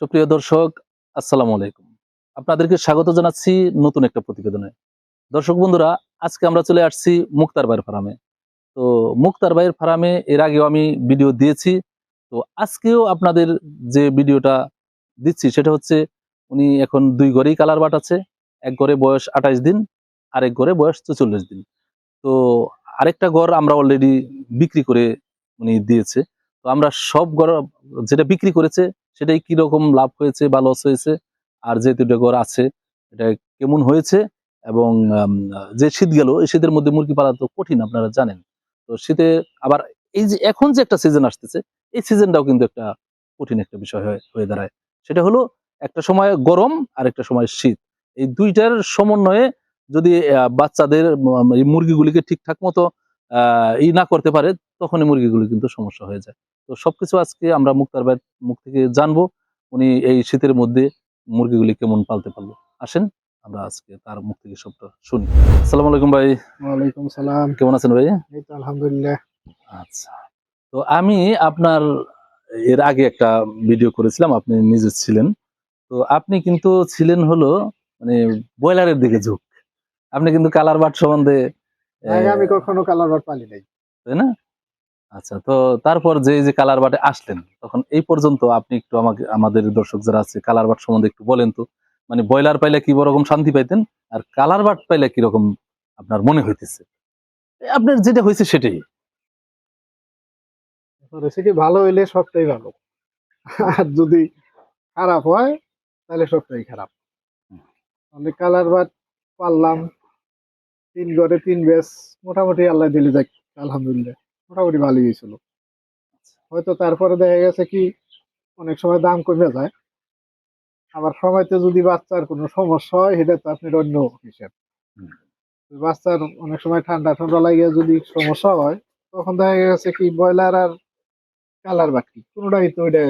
সুপ্রিয় দর্শক, আসসালামু আলাইকুম। আপনাদেরকে স্বাগত জানাচ্ছি নতুন একটা প্রতিবেদনে। দর্শক বন্ধুরা, আজকে আমরা চলে আসছি মুক্তার ভাইয়ের ফার্মে। তো মুক্তার ভাইয়ের ফার্মে এর আগেও আমি ভিডিও দিয়েছি। তো আজকেও আপনাদের যে ভিডিওটা দিচ্ছি, সেটা হচ্ছে উনি এখন দুই ঘরেই কালার বাট আছে। এক ঘরে বয়স আঠাইশ দিন, আরেক ঘরে বয়স চৌচল্লিশ দিন। তো আরেকটা ঘর আমরা অলরেডি বিক্রি করে উনি দিয়েছে। তো আমরা সব ঘর, যেটা বিক্রি করেছে সেটাই কি রকম লাভ হয়েছে বা লস হয়েছে? আর যে দুটো ঘর আছে, এটা কেমন হয়েছে? এবং যে শীত গেল, এই শীতের মধ্যে মুরগি পালা তো কঠিন, আপনারা জানেন। তো শীতে আবার এই যে এখন যে একটা সিজন আসতেছে, এই সিজনটাও কিন্তু একটা কঠিন একটা বিষয় হয়ে দাঁড়ায়। সেটা হলো একটা সময় গরম আর একটা সময় শীত। এই দুইটার সমন্বয়ে যদি বাচ্চাদের মুরগিগুলিকে ঠিকঠাক মতো ই না করতে পারে তখনই মুরগিগুলি কিন্তু সমস্যা হয়ে যায়। তো সবকিছু আজকে আমরা মুক্তার ভাইয়ের মুখ থেকে জানব উনি এই শীতের মধ্যে মুরগিগুলি কেমন পালতে পারল। আসেন আমরা আজকে তার মুখ থেকে সবটা শুনি। আসসালামু আলাইকুম ভাই। ওয়ালাইকুম সালাম। কেমন আছেন ভাই? এই তো আলহামদুলিল্লাহ। আচ্ছা তো আমি আপনার এর আগে একটা ভিডিও করেছিলাম আপনি নিজে ছিলেন। তো আপনি কিন্তু ছিলেন হলো মানে ব্রয়লারের দিকে ঝুঁক। আপনি কিন্তু কালার বাট সম্বন্ধে আমি কখনো কালার বার পালি নাই। তাই না? আচ্ছা তো তারপর যে যে কালার বাটে আসলেন তখন এই পর্যন্ত আপনি একটু আমাকে আমাদের দর্শক যারা আছে কালার বাট সম্বন্ধে একটু বলেন তো। মানে ব্রয়লার পাইলে কি রকম শান্তি পাইতেন? আর কালার বাট পাইলে কি রকম আপনার মনে হইতেছে? আপনার যেটা হয়েছে সেটাই। রেসিপি ভালো হইলে সবটাই ভালো। আর যদি খারাপ হয় তাহলে সবটাই খারাপ। অনেক কালার বার পারলাম। তিন ঘরে তিন বেশ মোটামুটি আল্লাহ দিলে যাক আলহামদুলিল্লাহ। মোটামুটি ভালোই হয়েছিল। হয়তো তারপরে দেখা গেছে কি অনেক সময় দাম কমে যায়। আবার সময়তে যদি বাচ্চার কোনো সমস্যা হয় সেটা তো আপনার অন্য হিসেব। বাচ্চার অনেক সময় ঠান্ডা ঠান্ডা লাগিয়ে যদি সমস্যা হয় তখন দেখা গেছে কি ব্রয়লার আর কালার বাকি কোনোটাই তো ওইটা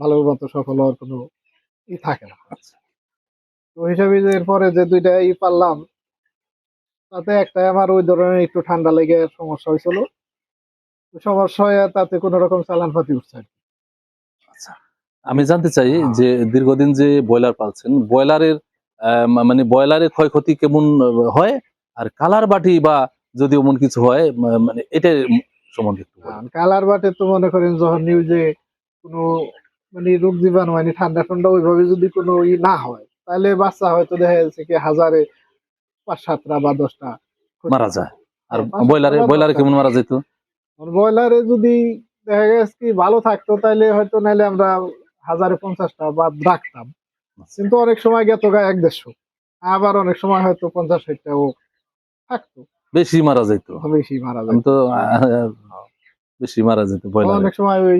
ভালো মতো সফল হওয়ার কোনো ই থাকে না। তো হিসাবে এরপরে যে দুইটা ই পারলাম তাতে একটা আমার ওই ধরনের একটু ঠান্ডা লেগে সমস্যা হয়েছিল। সমস্যা হয়ে তাতে কোনো রকম চালান পাতি উঠছে আচ্ছা আমি জানতে চাই যে দীর্ঘদিন যে ব্রয়লার পালছেন ব্রয়লারের মানে ব্রয়লারের ক্ষয়ক্ষতি কেমন হয়? আর কালার বাটি বা যদি এমন কিছু হয় মানে এটা সম্বন্ধে একটু কালার বাটে তো মনে করেন যখন নিউজে কোনো মানে রোগ জীবাণু মানে ঠান্ডা ঠান্ডা ওইভাবে যদি কোনো ই না হয় তাহলে বাচ্চা হয়তো দেখা যাচ্ছে কি হাজারে পাঁচ সাতটা বা দশটা মারা যায়। আর হ্যাঁ, ব্রয়লারে ব্রয়লারে কেমন মারা যেত? ব্রয়লারে যদি দেখা গেছে কি ভালো থাকতো হয়তো নাহলে আমরা হাজারে পঞ্চাশটা বা রাখতাম। কিন্তু অনেক সময় গেত এক দেড়শো। আবার অনেক সময় হয়তো পঞ্চাশ ষাটটাও থাকতো। বেশি মারা যেত। বেশি মারা যায় তো বেশি মারা যেত অনেক সময় ওই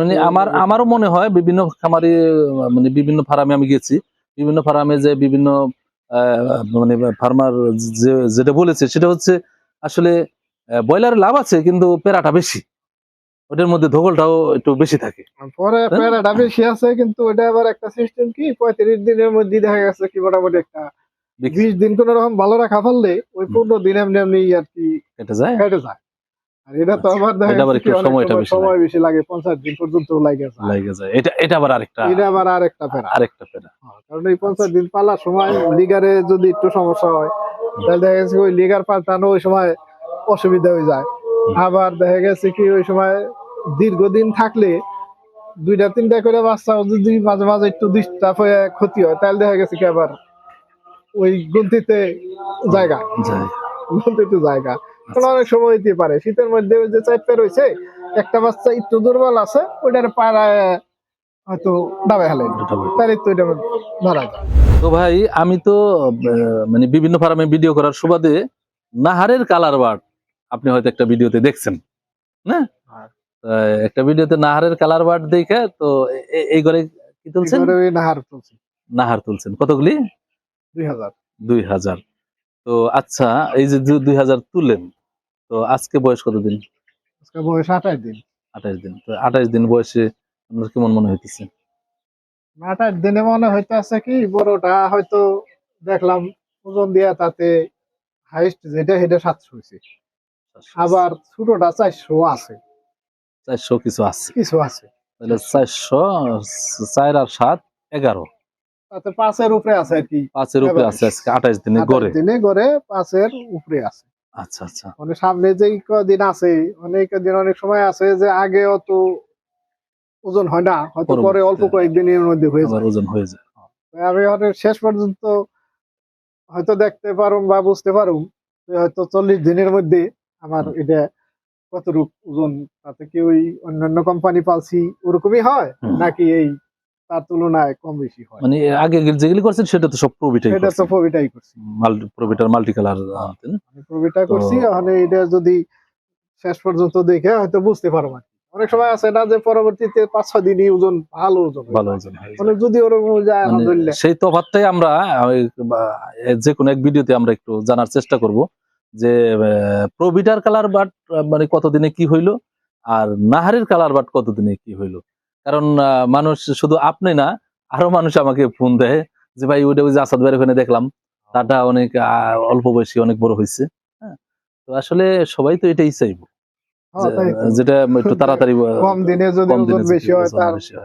মানে আমার আমারও মনে হয় বিভিন্ন খামারি মানে বিভিন্ন ফার্মে আমি গেছি। বিভিন্ন ফার্মে যে বিভিন্ন মানে ফার্মার যেটা বলেছে সেটা হচ্ছে আসলে ব্রয়লার লাভ আছে কিন্তু পেরাটা বেশি। ওটার মধ্যে ধকলটাও একটু বেশি থাকে। পরে? প্যারাটা বেশি আছে কিন্তু ওটা আবার একটা সিস্টেম কি পঁয়ত্রিশ দিনের মধ্যে দেখা গেছে কি মোটামুটি একটা বিশ দিন কোন রকম ভালো রাখা ফেললে ওই। পনেরো দিন এমনি এমনি আর কি কেটে যায়। কেটে যায়। এটা তো আবার একটু সময়টা বেশি সময় বেশি লাগে পঞ্চাশ দিন পর্যন্ত লাগে লাগে যায়। এটা এটা আবার আরেকটা এটা আবার আর প্যারা। আরেকটা পেরা কারণ এই পঞ্চাশ দিন পালার সময় লিগারে যদি একটু সমস্যা হয় তাহলে দেখা গেছে কি ওই লিগার পাল্টানো ওই সময় অসুবিধা হয়ে যায়। আবার দেখা গেছে কি ওই সময় দীর্ঘদিন থাকলে দুইটা তিনটা করে বাচ্চা যদি মাঝে মাঝে একটু ডিস্টার্ব হয়ে ক্ষতি হয় তাহলে দেখা গেছে কি আবার ওই গন্তিতে জায়গা। গন্তিতে জায়গা। অনেক সময় হইতে পারে। শীতের মধ্যে ওই যে চারটে রয়েছে একটা বাচ্চা একটু দুর্বল আছে ওইটার পাড়ায় হয়তো ডাবে হালে। তাহলে তো এটা ধরা যায়। তো ভাই আমি তো মানে বিভিন্ন ফার্মে ভিডিও করার সুবাদে নাহারের কালার বার্ড আপনি হয়তো একটা ভিডিওতে দেখছেন না? হ্যাঁ। একটা ভিডিওতে নাহারের কালার বার্ড দেখে তো এই ঘরে কি তুলছেন? নাহার তুলছেন নাহার তুলছেন। কতগুলি? দুই হাজার। দুই হাজার। তো আচ্ছা এই যে দুই হাজার তুললেন তো আজকে বয়স কতদিন? আজকে বয়স আঠাশ দিন। আঠাশ দিন। তো আঠাশ দিন বয়সে আপনার কেমন মনে হইতেছে? আঠাশ দিনে মনে হইতে আছে কি বড়টা হয়তো দেখলাম ওজন দিয়া তাতে হাইস্ট যেটা সেটা সাতশো হয়েছে আবার ছোটটা চারশো আছে। চারশো কিছু আছে। কিছু আছে। তাহলে চারশো চার আর সাত এগারো। তাতে পাঁচের উপরে আছে আর কি। পাঁচের উপরে আছে আজকে আঠাইশ দিনে আঠাশ গড়ে। দিনে গড়ে পাঁচের উপরে আছে। আচ্ছা আচ্ছা। মানে সামনে যেই কদিন আছে অনেক দিন অনেক সময় আছে যে আগে অত ওজন হয় না হয়তো পরে। অল্প কয়েকদিনের মধ্যে হয়ে যায়। ওজন হয়ে যায়। আমি হয়তো শেষ পর্যন্ত হয়তো দেখতে পারুম বা বুঝতে পারুম যে হয়তো চল্লিশ দিনের মধ্যে আমার এটা কতটুক ওজন তাতে কি ওই অন্যান্য কোম্পানি পালছি ওরকমই হয়? নাকি এই তার তুলনায় কম বেশি হয়। মানে এর আগে যেগুলি করছেন সেটা তো সব প্রবিটাই এটা তো প্রবিটাই করছি। মাল্টি প্রবিটার মাল্টি কালার আমি প্রবিটা করছি এটা যদি শেষ পর্যন্ত দেখে হয়তো বুঝতে পারব অনেক সময় আছে না যে পরবর্তীতে পাঁচ ছয় দিনই ওজন ভালো ওজন ভালো ওজন মানে যদি ওরকম যায় মানে আলহামদুলিল্লাহ। সেই তফাৎটাই আমরা যে কোনো এক ভিডিওতে আমরা একটু জানার চেষ্টা করব যে প্রবিটার কালার বাট মানে কতদিনে কি হইল আর নাহারের কালার বাট কতদিনে কি হইল। কারণ মানুষ শুধু আপনি না আরও মানুষ আমাকে ফোন দেয় যে ভাই ওইটা ওই যে আসাদ ভাইয়ের ওখানে দেখলাম তাটা অনেক অল্প বয়সী অনেক বড় হয়েছে হ্যাঁ তো আসলে সবাই তো এটাই চাইব হ্যাঁ। যেটা একটু তাড়াতাড়ি কম দিনে যদি ওজন বেশি হয় তার। আচ্ছা।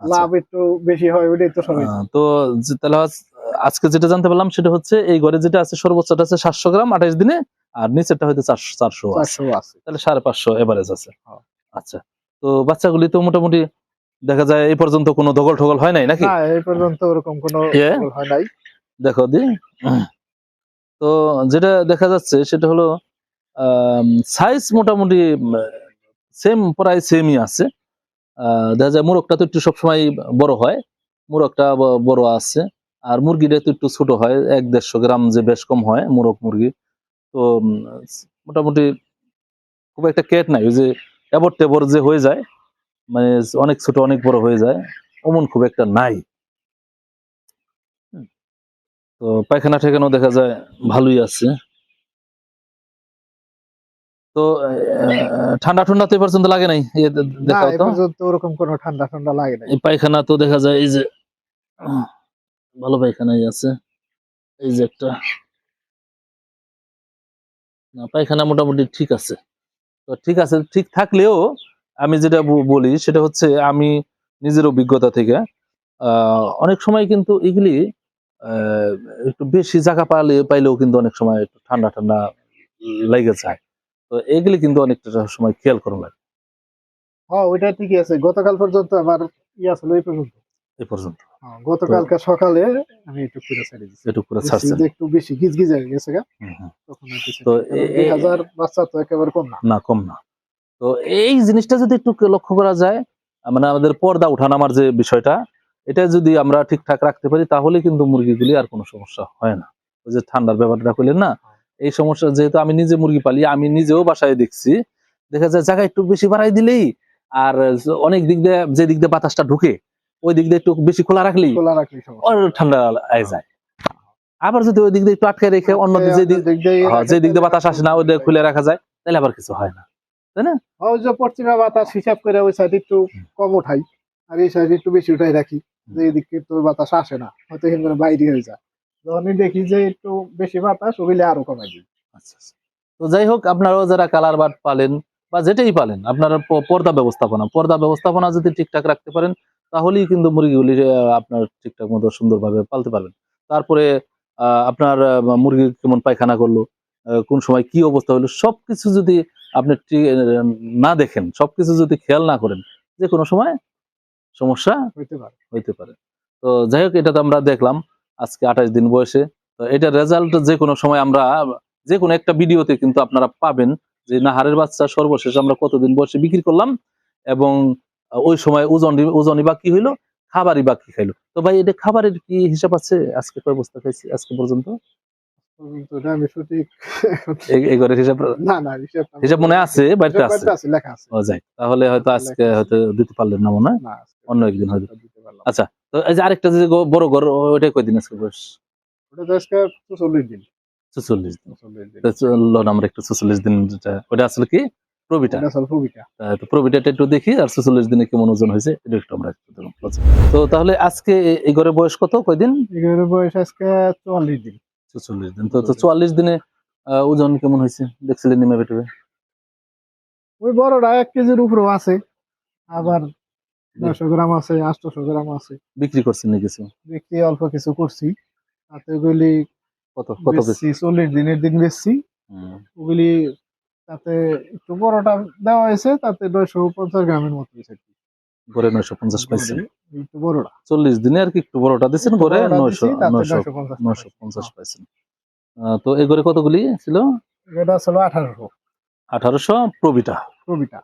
লাভ একটু বেশি হয় ওইটাই তো সবাই তো তাহলে আজকে যেটা জানতে পারলাম সেটা হচ্ছে এই ঘরে যেটা আছে সর্বোচ্চটা আছে সাতশো গ্রাম আঠাইশ দিনে আর নিচেরটা হয়তো চারশো চারশো আছে তাহলে সাড়ে পাঁচশো এভারেজ আছে হ্যাঁ। আচ্ছা তো বাচ্চাগুলি তো মোটামুটি দেখা যায় এই পর্যন্ত কোনো ধগল ঠগল হয় নাই নাকি? এই পর্যন্ত ওরকম কোনো হয় নাই। দেখো দি। তো যেটা দেখা যাচ্ছে সেটা হলো সাইজ মোটামুটি সেম প্রায় সেমই আছে। দেখা যায় মোরগটা তো একটু সবসময় বড় হয়। মোরগটা বড় আছে। আর মুরগিটা তো একটু ছোট হয় এক দেড়শো গ্রাম যে বেশ কম হয় মোরগ মুরগি। তো মোটামুটি খুব একটা কেট নাই ওই যে এবর টেবর যে হয়ে যায় মানে অনেক ছোট অনেক বড় হয়ে যায়। অমন খুব একটা নাই। তো পায়খানা ঠেকানো দেখা যায় ভালোই আছে। তো ঠান্ডা ঠান্ডা তো পর্যন্ত লাগে নাই? না দেখাও তো। ওরকম কোনো ঠান্ডা ঠান্ডা লাগে নাই। পায়খানা তো দেখা যায় এই যে ভালো পায়খানাই আছে। এই যে একটা। না পায়খানা মোটামুটি ঠিক আছে। তো ঠিক আছে ঠিক থাকলেও আমি যেটা বলি সেটা হচ্ছে আমি নিজের অভিজ্ঞতা থেকে আহ, অনেক সময় কিন্তু এগুলি একটু বেশি জায়গা পালে পাইলেও কিন্তু অনেক সময় একটু ঠান্ডা ঠান্ডা লেগে যায়। তো এগুলি কিন্তু অনেকটা সময় খেয়াল করা লাগে। হ্যাঁ ওইটা ঠিকই আছে। গতকাল পর্যন্ত আমার ইয়া ছিল এই পর্যন্ত। এই পর্যন্ত। হ্যাঁ, গতকালকে সকালে আমি একটু ছেড়ে দিচ্ছি একটু করে ছাড়ছেন? একটু বেশি গেছে গা। তখন তো বাচ্চা তো একেবারে কম না। না কম না। তো এই জিনিসটা যদি একটু লক্ষ্য করা যায় মানে আমাদের পর্দা উঠানামার যে বিষয়টা এটা যদি আমরা ঠিকঠাক রাখতে পারি তাহলে কিন্তু মুরগিগুলি আর কোনো সমস্যা হয় না। ওই যে ঠান্ডার ব্যাপারটা করলেন না? এই সমস্যা যেহেতু আমি নিজে মুরগি পালি আমি নিজেও বাসায় দেখছি। দেখা যায় জায়গা একটু বেশি বাড়াই দিলেই আর অনেক দিক দিয়ে যে দিক দিয়ে বাতাসটা ঢুকে ওই দিক দিয়ে একটু বেশি খোলা রাখলেই খোলা রাখলে সমস্যা। ঠান্ডা আয় যায়। আবার যদি ওই দিক দিয়ে একটু আটকে রেখে অন্য যে দিক দিয়ে হ্যাঁ, যে দিক দিয়ে বাতাস আসে না ওই দিকে খুলে রাখা যায় তাহলে আবার কিছু হয় না। ওই যে পশ্চিমা বাতাস হিসাব করে ওই সাইড একটু কম উঠাই আর এই সাইড একটু বেশি উঠাই রাখি। যে এদিকে তো বাতাস আসে না হয়তো এখানে বাইরে হয়ে যায়। যখনই দেখি যে একটু বেশি বাতাস ওগুলি আরও কমাই দিই। আচ্ছা আচ্ছা। তো যাই হোক আপনারাও যারা কালার বাট পালেন বা যেটাই পালেন আপনারা পর্দা ব্যবস্থাপনা পর্দা ব্যবস্থাপনা যদি ঠিকঠাক রাখতে পারেন তাহলেই কিন্তু মুরগিগুলি আপনার ঠিকঠাক মতো সুন্দরভাবে পালতে পারবেন। তারপরে আপনার মুরগি কেমন পায়খানা করল কোন সময় কি অবস্থা হলো সবকিছু যদি আপনি না দেখেন সবকিছু যদি খেয়াল না করেন যে কোনো সময় সমস্যা হইতে পারে। হইতে পারে। তো যাই হোক এটা তো আমরা দেখলাম আজকে আঠাশ দিন বয়সে। তো এটার রেজাল্ট যে কোনো সময় আমরা যে কোনো একটা ভিডিওতে কিন্তু আপনারা পাবেন যে নাহারের বাচ্চা সর্বশেষ আমরা কতদিন বয়সে বিক্রি করলাম? এবং ওই সময় ওজন ওজনই বা কি হইল? খাবারই বা কি খাইলো? তো ভাই এটা খাবারের কি হিসাব আছে? আজকে কয় বস্তা খাইছি? আজকে পর্যন্ত? এটা আমি সঠিক এই- এই ঘরের হিসাব না না হিসাব হিসাব মনে আছে বাড়িতে আছে? আছে লেখা আছে। ও যাই তাহলে হয়তো আজকে হয়তো দিতে পারলেন না মনে হয়? না অন্য একদিন হয়তো। আচ্ছা তো এই যে আরেকটা যে বড় ঘর ওইটা কয়দিন আজকে বয়স? ওটা আজকে চল্লিশ দিন। চল্লিশ আমরা একটু চল্লিশ দিন যেটা ওটা আসলে কি? প্রবিটা। তো প্রবিটাটা একটু দেখি আর চল্লিশ দিনে কেমন ওজন হয়েছে এটা একটু আমরা। তো তাহলে আজকে এই ঘরে বয়স কত? কয়দিন? বয়স আজকে চুয়াল্লিশ দিন। চল্লিশ দিন তো চুয়াল্লিশ দিনে ওজন কেমন হয়েছে দেখছিলেন নিমা বেটে ওই বড়টা এক কেজির উপরেও আছে আবার গ্রাম আছে আটশোশো গ্রাম আছে। বিক্রি করছেন না কিছু? বিক্রি অল্প কিছু করছি। তাতে ওগুলি কত কত বেশি চল্লিশ দিনের দিন বেচছি। ওগুলি তাতে একটু বড়টা দেওয়া হয়েছে তাতে নয়শো পঞ্চাশ গ্রামের মতো কি। গড়ে নয়শো পঞ্চাশ পাইছে। চল্লিশ দিনে আর কি একটু বড়টা দিচ্ছেন গড়ে নয়শো নয়শো পঞ্চাশ পাইছেন। তো এই গড়ে কতগুলি ছিল? এটা ছিল আঠারোশো। আঠারোশো প্রবিটা। প্রবিটা।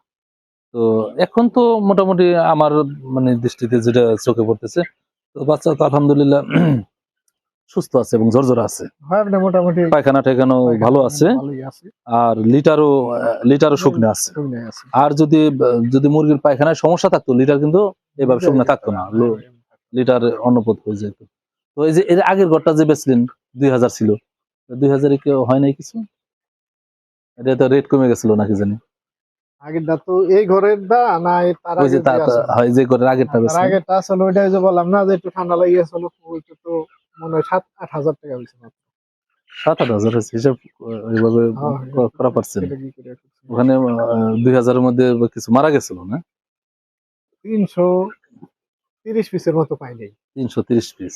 তো এখন তো মোটামুটি আমার মানে দৃষ্টিতে যেটা চোখে পড়তেছে তো বাচ্চা তো আলহামদুলিল্লাহ সুস্থ আছে এবং ঝরঝরা আছে। মোটামুটি পায়খানা টেখানো ভালো আছে। আর লিটারও লিটারও শুকনো আছে। আর যদি যদি মুরগির পায়খানায় সমস্যা থাকতো লিটার কিন্তু এভাবে শুকনো থাকতো না। লিটার অন্নপদ হয়ে যেত। তো এই যে এর আগের ঘরটা যে বেচলেন দুই হাজার ছিল। দুই হাজারে কেউ হয় নাই কিছু? এটা তো রেট কমে গেছিল নাকি জানি? আগেরটা তো এই ঘরের দা না তার যে। হয় ঘরের আগেরটা আগেরটা আসলে যে বললাম না যে একটু ঠান্ডা লাগিয়েছিল ওইটা তো মনে হয় সাত আট হাজার টাকা হয়েছে সাত আট হাজার হয়েছে হিসাব ওইভাবে হ্যাঁ, করা করে করছি? ওখানে দুই হাজারের মধ্যে কিছু মারা গেছিল না? তিনশো তিরিশ পিসের মতো পাই নাই। তিনশো তিরিশ পিস।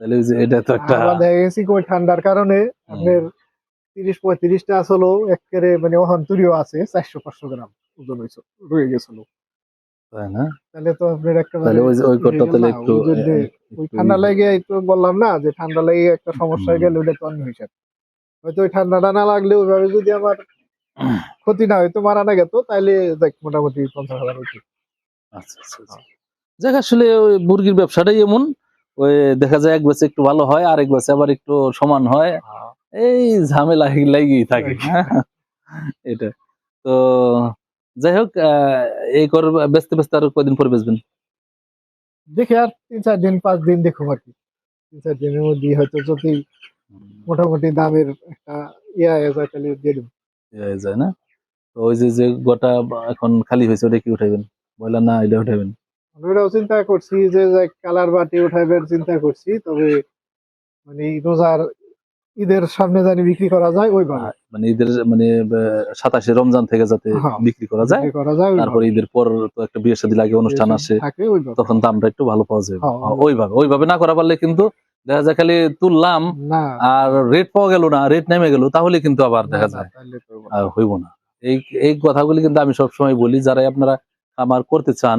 তাহলে যে এটা তো একটা দেখা গেছি ওই ঠান্ডার কারণে আপনার তিরিশ পঁয়ত্রিশটা আসলে একেবারে মানে ওখান তুরিও আছে চারশো পাঁচশো গ্রাম ওজন হয়েছে রয়ে গেছিল। তাই না? তাহলে তো আপনার একটা তাহলে ওই ওই ঘরটা তাহলে একটু ওই ঠান্ডা লেগে একটু বললাম না যে ঠান্ডা লেগে একটা সমস্যা হয়ে হুম। গেলে ওটা তো অন্য হয়তো ওই ঠান্ডাটা না লাগলে ওইভাবে যদি আমার ক্ষতি না হয়তো মারা না গেত তাহলে দেখ মোটামুটি পঞ্চাশ হাজার উচিত আচ্ছা আচ্ছা আচ্ছা। যাক আসলে ওই মুরগির ব্যবসাটাই এমন। ওই দেখা যায় এক বেচে একটু ভালো হয় আর এক বেচে আবার একটু সমান হয়। এই ঝামেলা লাগেই থাকে। এটা। তো যাই হোক এই কর বেচতে বেচতে আর কয়দিন পরে বেচবেন? দেখে আর তিন চার দিন পাঁচ দিন দেখো আর কি। তিন চার দিনের মধ্যে হয়তো যদি মোটামুটি দামের একটা ইয়া যায় তাহলে দিয়ে দেবো। হয়ে যায় না? তো ওই যে যে গোটা এখন খালি হয়েছে ওটা কি উঠাইবেন? বললেন না এটা উঠাইবেন? ওটাও চিন্তা করছি যে কালার বাটি উঠাইবার চিন্তা করছি তবে মানে রোজার ঈদের সামনে জানি বিক্রি করা যায় ওইভাবে মানে ঈদের মানে সাতাশে রমজান থেকে যাতে হ্যাঁ। বিক্রি করা যায়। করা যায়। তারপর ঈদের পর তো একটা বিয়ে শাদী লাগে অনুষ্ঠান আসে তখন দামটা একটু ভালো পাওয়া যাবে হ্যাঁ, হ্যাঁ, ওইভাবে ওইভাবে না করা পারলে কিন্তু দেখা যায় খালি তুললাম আর রেট পাওয়া গেল না রেট নেমে গেল তাহলে কিন্তু আবার দেখা যায়। আর হইব না। এই এই কথাগুলি কিন্তু আমি সবসময় বলি যারাই আপনারা খামার করতে চান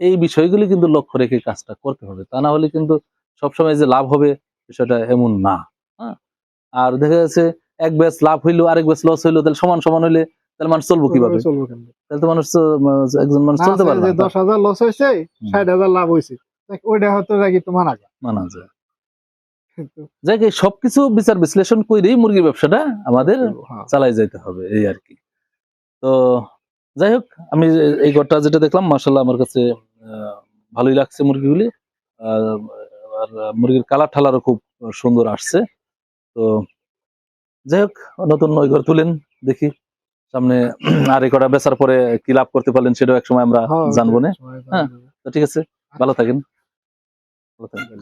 এই বিষয়গুলি কিন্তু লক্ষ্য রেখে কাজটা করতে হবে। তা না হলে কিন্তু সবসময় যে লাভ হবে বিষয়টা এমন না। আর দেখা যাচ্ছে এক ব্যাচ লাভ হইল আরেক ব্যাচ লস হইল তাহলে সমান সমান হইলে তাহলে মানুষ চলবো কীভাবে? তাহলে তো মানুষ একজন মানুষ চলতে পারবে না দশ হাজার লস হয়েছে ষাট হাজার লাভ হয়েছে। ওইটা হয়তো নাকি তো মানা যায়। মানা যায়। যাই সবকিছু বিচার বিশ্লেষণ করেই মুরগির ব্যবসাটা আমাদের হ্যাঁ, চালাই যাইতে হবে এই আর কি। তো যাই হোক আমি এই ঘরটা যেটা দেখলাম মাসাল্লাহ আমার কাছে ভালোই লাগছে মুরগিগুলি। আহ, আর মুরগির কালার ঠালারও খুব সুন্দর আসছে। তো যাই হোক নতুন ওই ঘর তুলেন দেখি। সামনে আর কটা বেচার পরে কি লাভ করতে পারলেন সেটাও একসময় আমরা হ্যাঁ, জানব না। হ্যাঁ। তো ঠিক আছে ভালো থাকেন। ভালো থাকেন।